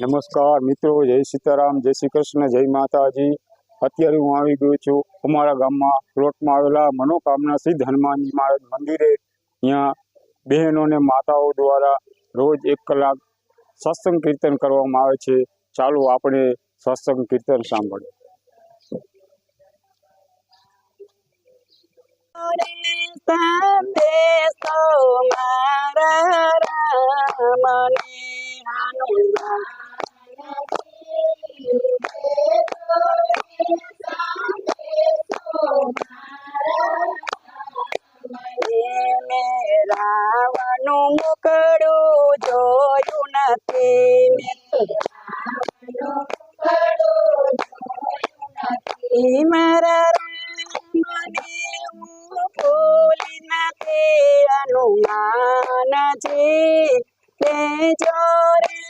નમસ્કાર મિત્રો, જય સીતારામ, જય શ્રી કૃષ્ણ, જય માતાજી. અત્યારે હું આવી ગયો છું અમારા ગામમાં, પ્લોટમાં આવેલા મનોકામના સિદ્ધ હનુમાનજી મહારાજ મંદિરે. અહીંયા બહેનો અને માતાઓ દ્વારા રોજ એક કલાક સત્સંગ કીર્તન કરવામાં આવે છે. ચાલો આપણે સત્સંગ કીર્તન સાંભળીએ. સંદેશો મારા રામને હનુમાન રાવણનું મુકડું જોયું નથી. મેં મારા ભૂલી નથી. હનુમાનજી તે જોરે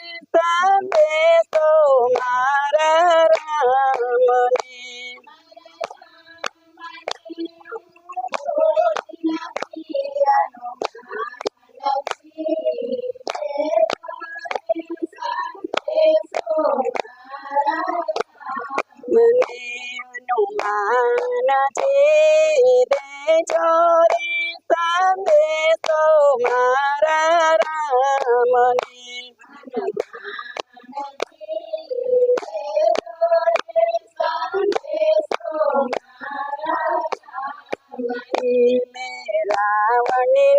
હનુમાનજી દેજો રે સંદેશો મારા રામને મેં રાવણની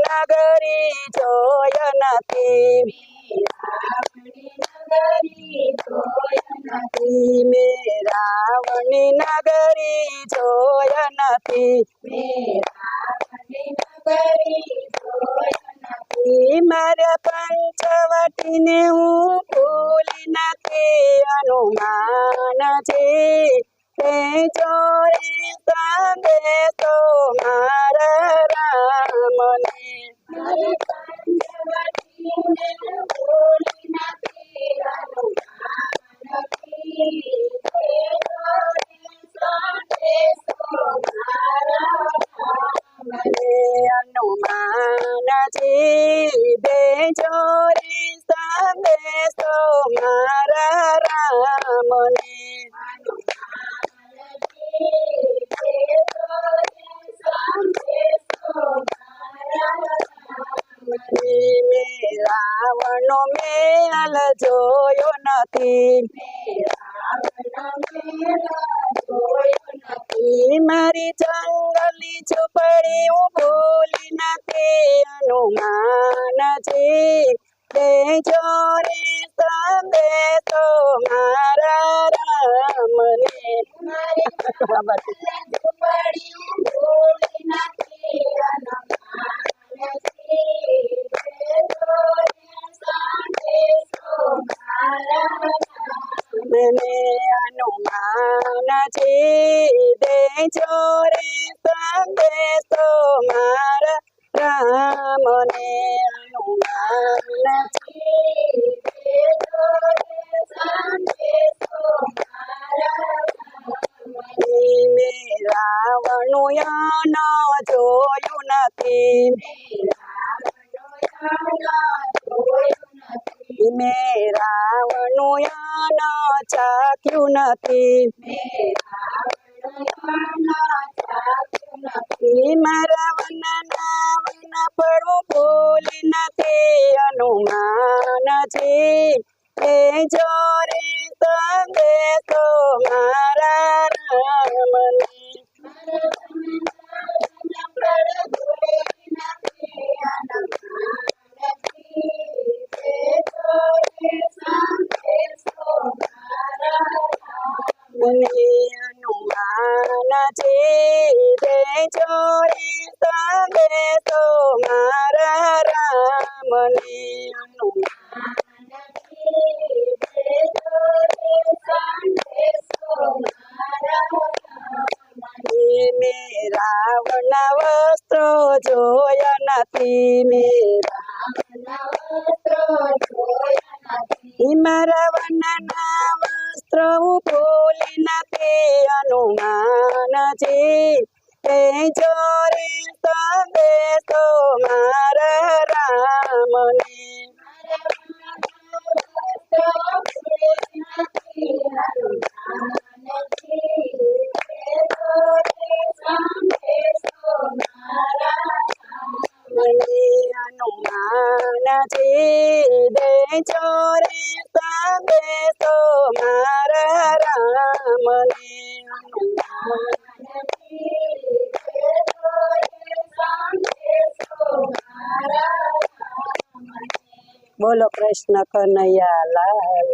નગરી જોય નથી મેં રાવણની નગરી જોય નથી ઈ મારા પંચવટીને હું ભૂલી નથી હનુમાનજી તે ચોરે સંદેશો મારા રામને મને હનુમાનજી દેજો રે સંદેશો મારા રામને મેં રાવણનો મેલ જોયો નથી ઈ મારી જંગલી ઝૂંપડી હું ભૂલી નથી છે. તે જોરે સંદેશો મારા રામને. મને હનુમાનજી દેજો રે સંદેશો મારા રામને હનુમાનજી મેં રાવણનું યાનો જોયું નથી મેં રાવણનું યાનો ચાખ્યું નથી ઈ મારા વનના વન પડવું ભૂલી નથી હનુમાનજી એ જોરે સંદેશો મારા રામને મને હનુમાનજી દેજો રે તો મારા રામને હનુમાન રાવણના વસ્ત્રો જોયા નથી મેરા ઈ મારા વસ્ત્ર હું તે અનુમાન હનુમાનજી તે જોરે સંદેશો મારા રામને નો માના જી દે ચોરે સામે તો મારા રામને બોલો કૃષ્ણ કનૈયા લાલ